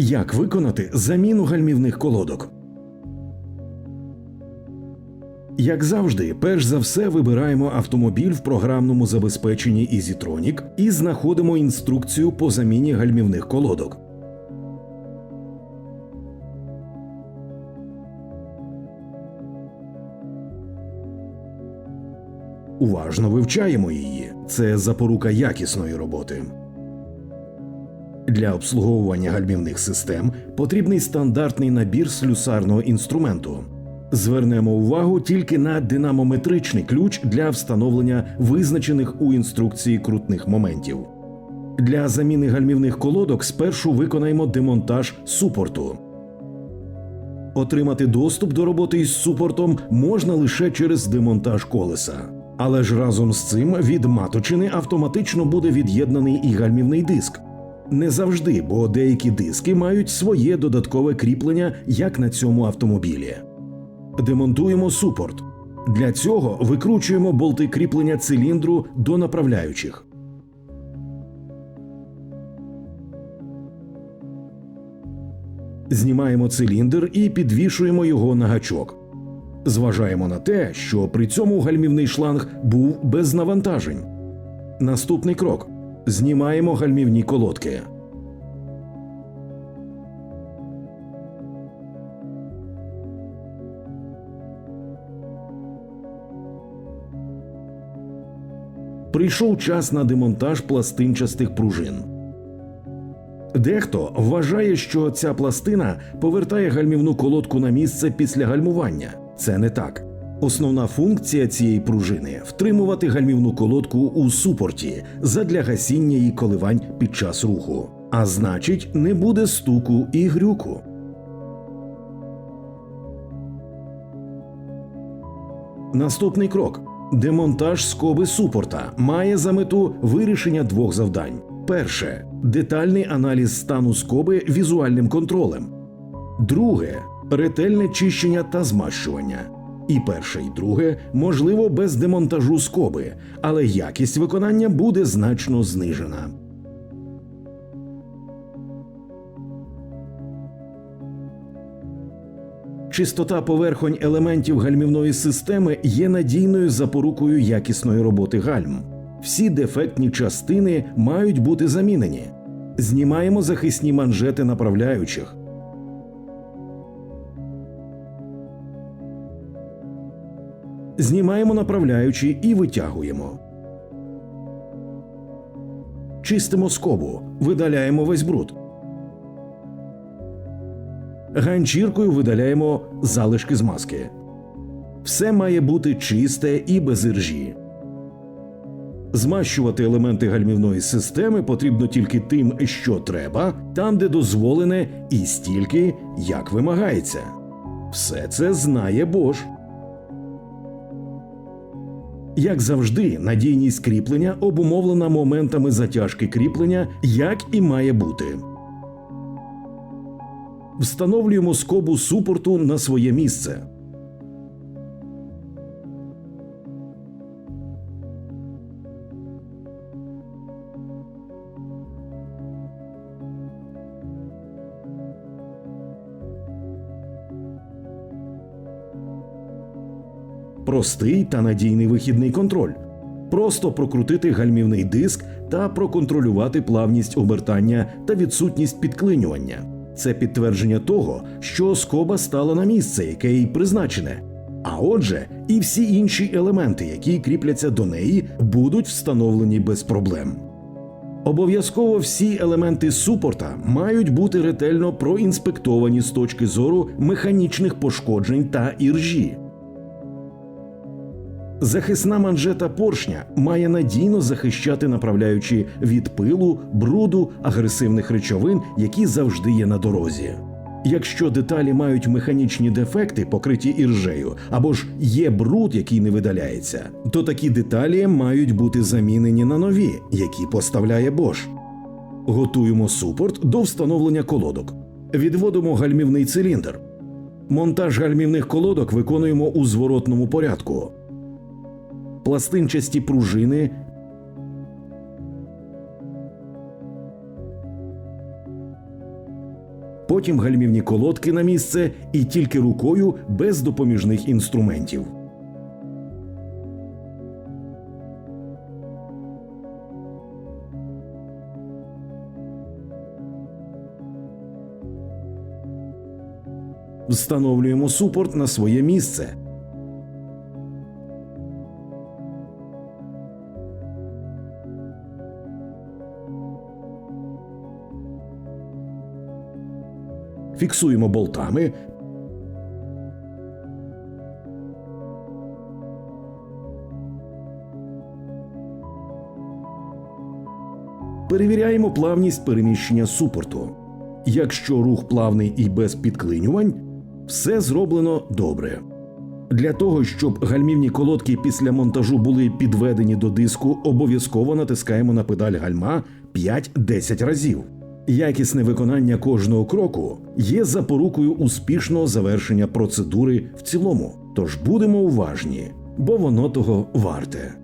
Як виконати заміну гальмівних колодок? Як завжди, перш за все вибираємо автомобіль в програмному забезпеченні EasyTronic і знаходимо інструкцію по заміні гальмівних колодок. Уважно вивчаємо її. Це запорука якісної роботи. Для обслуговування гальмівних систем потрібний стандартний набір слюсарного інструменту. Звернемо увагу тільки на динамометричний ключ для встановлення визначених у інструкції крутних моментів. Для заміни гальмівних колодок спершу виконаємо демонтаж супорту. Отримати доступ до роботи із супортом можна лише через демонтаж колеса. Але ж разом з цим від маточини автоматично буде від'єднаний і гальмівний диск. Не завжди, бо деякі диски мають своє додаткове кріплення, як на цьому автомобілі. Демонтуємо супорт. Для цього викручуємо болти кріплення циліндру до направляючих. Знімаємо циліндр і підвішуємо його на гачок. Зважаємо на те, що при цьому гальмівний шланг був без навантажень. Наступний крок: знімаємо гальмівні колодки. Прийшов час на демонтаж пластинчастих пружин. Дехто вважає, що ця пластина повертає гальмівну колодку на місце після гальмування. Це не так. Основна функція цієї пружини втримувати гальмівну колодку у супорті задля гасіння її коливань під час руху. А значить, не буде стуку і грюку. Наступний крок. Демонтаж скоби супорта має за мету вирішення двох завдань. Перше детальний аналіз стану скоби візуальним контролем. Друге ретельне чищення та змащування. І перше, і друге можливо без демонтажу скоби, але якість виконання буде значно знижена. Чистота поверхонь елементів гальмівної системи є надійною запорукою якісної роботи гальм. Всі дефектні частини мають бути замінені. Знімаємо захисні манжети направляючих. Знімаємо направляючі і витягуємо. Чистимо скобу, видаляємо весь бруд. Ганчіркою видаляємо залишки змазки. Все має бути чисте і без іржі. Змащувати елементи гальмівної системи потрібно тільки тим, що треба, там, де дозволене, і стільки, як вимагається. Все це знає Бош. Як завжди, надійність кріплення обумовлена моментами затяжки кріплення, як і має бути. Встановлюємо скобу супорту на своє місце. Простий та надійний вихідний контроль. Просто прокрутити гальмівний диск та проконтролювати плавність обертання та відсутність підклинювання. Це підтвердження того, що скоба стала на місце, яке їй призначене. А отже, і всі інші елементи, які кріпляться до неї, будуть встановлені без проблем. Обов'язково всі елементи супорта мають бути ретельно проінспектовані з точки зору механічних пошкоджень та іржі. Захисна манжета поршня має надійно захищати направляючи від пилу, бруду, агресивних речовин, які завжди є на дорозі. Якщо деталі мають механічні дефекти, покриті іржею, або ж є бруд, який не видаляється, то такі деталі мають бути замінені на нові, які поставляє Bosch. Готуємо супорт до встановлення колодок. Відводимо гальмівний циліндр. Монтаж гальмівних колодок виконуємо у зворотному порядку пластинчасті пружини. потім гальмівні колодки на місце і тільки рукою без допоміжних інструментів. Встановлюємо супорт на своє місце. Фіксуємо болтами. Перевіряємо плавність переміщення супорту. Якщо рух плавний і без підклинювань, все зроблено добре. Для того, щоб гальмівні колодки після монтажу були підведені до диску, обов'язково натискаємо на педаль гальма 5-10 разів. Якісне виконання кожного кроку є запорукою успішного завершення процедури в цілому. Тож будемо уважні, бо воно того варте.